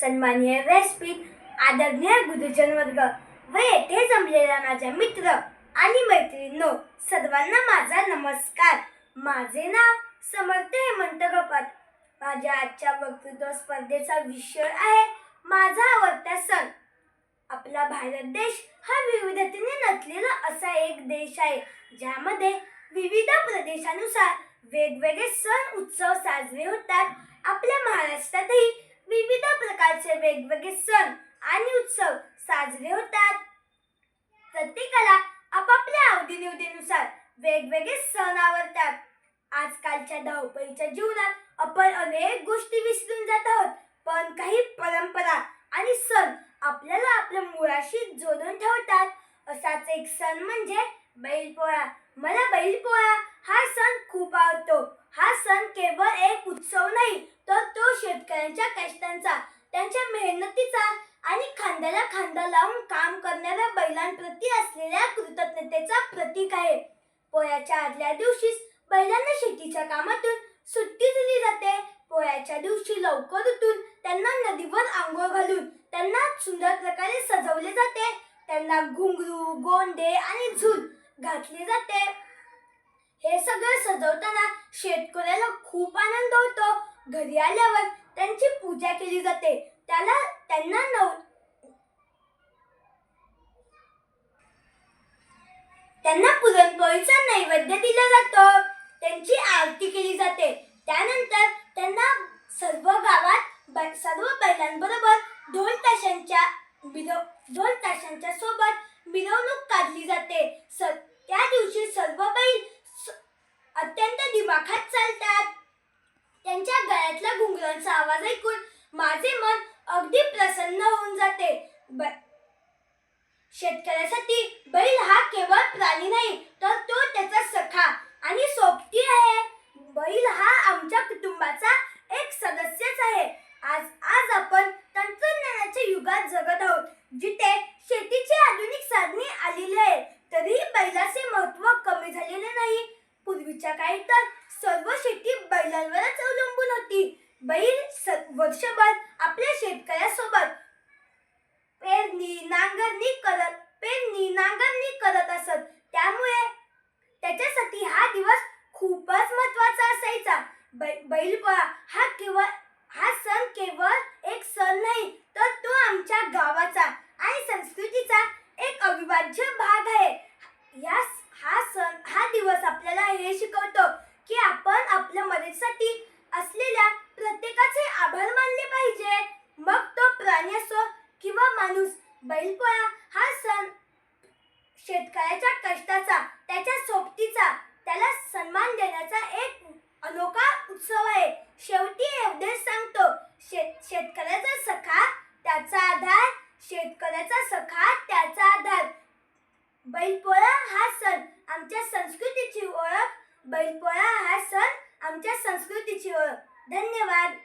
सन्माननीय व्यासपीठ आदरणीय गुरुजन वर्ग व येथे जमलेला माझ्या मित्र आणि मैत्रिणींनो सर्वांना माझा नमस्कार. माझे नाव समर्थ हेमंत गपात माझ्या आजच्या वक्तृत्व स्पर्धेचा विषय आहे माझा आवडता सण. आपला भारत देश हा विविधतेने नटलेला असा एक देश आहे ज्यामध्ये विविध प्रदेशानुसार वेगवेगळे सण उत्सव साजरे होतात. आपल्या महाराष्ट्रातही विविध प्रकारचे वेगवेगळे सण आणि उत्सव साजरे होतात. प्रत्येकाला आपापल्या आवडीनिवडीनुसार वेगवेगळे सण आवडतात. आजकालच्या धावपळीच्या जीवनात आपण अनेक गोष्टी विसरून जात आहोत पण काही परंपरा आणि सण आपल्याला आपल्या मुळाशी जोडून ठेवतात. असाच एक सण म्हणजे बैलपोळा. मला बैलपोळा हा सण खूप आवडतो. हा सण केवळ एक उत्सव नाही तर तो त्यांच्या कष्टांचा त्यांच्या मेहनतीचा आणि खांद्याला खांदा लावून काम करणाऱ्या बैलांप्रती असलेल्या कृतज्ञतेचा प्रतीक आहे. पोळ्याच्या आदल्या दिवशीच बैलांना शेतीच्या कामातून सुट्टी दिली जाते. पोळ्याच्या दिवशी लवकर उठून त्यांना नदीवर आंघोळ घालून त्यांना सुंदर प्रकारे सजवले जाते. त्यांना घुंगरू गोंडे आणि झूल घातले जाते. हे सगळं सजवताना शेतकऱ्याला खूप आनंद होतो. घरी आल्यावर त्यांची पूजा केली जाते. त्याला त्यांना नव त्यांना पुरणपोळीचा नैवेद्य दिला जातो. त्यांची आरती केली जाते. त्यानंतर त्यांना सर्व गावात सर्व बैलांबरोबर ढोल ताशांच्या मिरव ढोल ताशांच्या सोबत मिरवणूक काढली जाते स त्या दिवशी सर्व बैल स- अत्यंत दिमाखात चालतात त्यांच्या घुंगरांचा आवाज ऐकून माझे मन अगदी प्रसन्न होऊन जाते. ब- शेतकऱ्यासाठी बैल हा केवळ प्राणी नाही तर तो त्याचा सखा आणि सोबती आहे. बैल हा आमच्या कुटुंबाचा एक सदस्यच आहे. आज आज आपण तंत्रज्ञानाच्या युगात जगत आहोत जिथे शेतीची आधुनिक साधने आलेली आहेत. तरीही बैलाचे महत्त्व कमी झालेले नाही. पूर्वीच्या काळी तर सर्व शेती बैलांवरच अवलंबून बैल स- वर्षभर आपल्या शेतकऱ्यासोबत. पेरणी नांगरणी करत पेरणी नांगरणी करत असत. त्यामुळे त्याच्यासाठी हा दिवस खूपच महत्त्वाचा असायचा. बै- बैलपोळा हा केवळ हा सण केवळ एक सण नाही तर तो आमच्या गावाचा आणि संस्कृतीचा एक अविभाज्य भाग आहे. या हा सण हा दिवस आपल्याला हे शिकवतो की आपण आपल्या मदतीसाठी बैलपोळा हा सण शेतकऱ्याच्या कष्टाचा त्याच्या सोबतीचा त्याला सन्मान देण्याचा एक अनोखा उत्सव आहे. शेवटी एवढेच सांगतो शेत शेतकऱ्याचा सखा त्याचा आधार शेतकऱ्याचा सखा त्याचा आधार. बैलपोळा हा सण आमच्या संस्कृतीची ओळख बैलपोळा हा सण आमच्या संस्कृतीची ओळख. धन्यवाद.